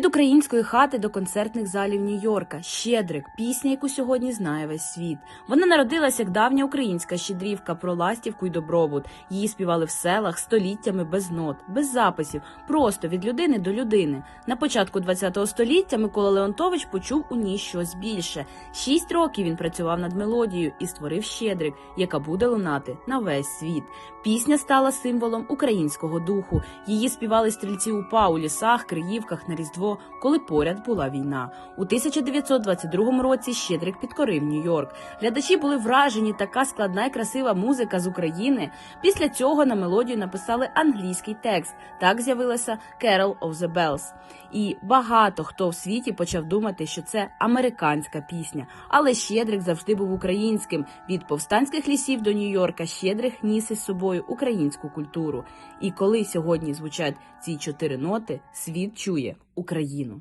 української хати до концертних залів Нью-Йорка. Щедрик, пісня, яку сьогодні знає весь світ. Вона народилася як давня українська щедрівка про ластівку й добробут. Її співали в селах століттями без нот, без записів, просто від людини до людини. На початку ХХ століття Микола Леонтович почув у ній щось більше. Шість років він працював над мелодією і створив щедрик, яка буде лунати на весь світ. Пісня стала символом українського духу. Її співали стрільці УПА у лісах, Криївках на Різдво, коли поряд була війна. У 1922 році Щедрик підкорив Нью-Йорк. Глядачі були вражені, така складна і красива музика з України. Після цього на мелодію написали англійський текст. Так з'явилася Carol of the Bells. І багато хто в світі почав думати, що це американська пісня. Але Щедрик завжди був українським. Від повстанських лісів до Нью-Йорка Щедрик ніс із собою українську культуру. І коли сьогодні звучать ці чотири ноти, світ чує Україну.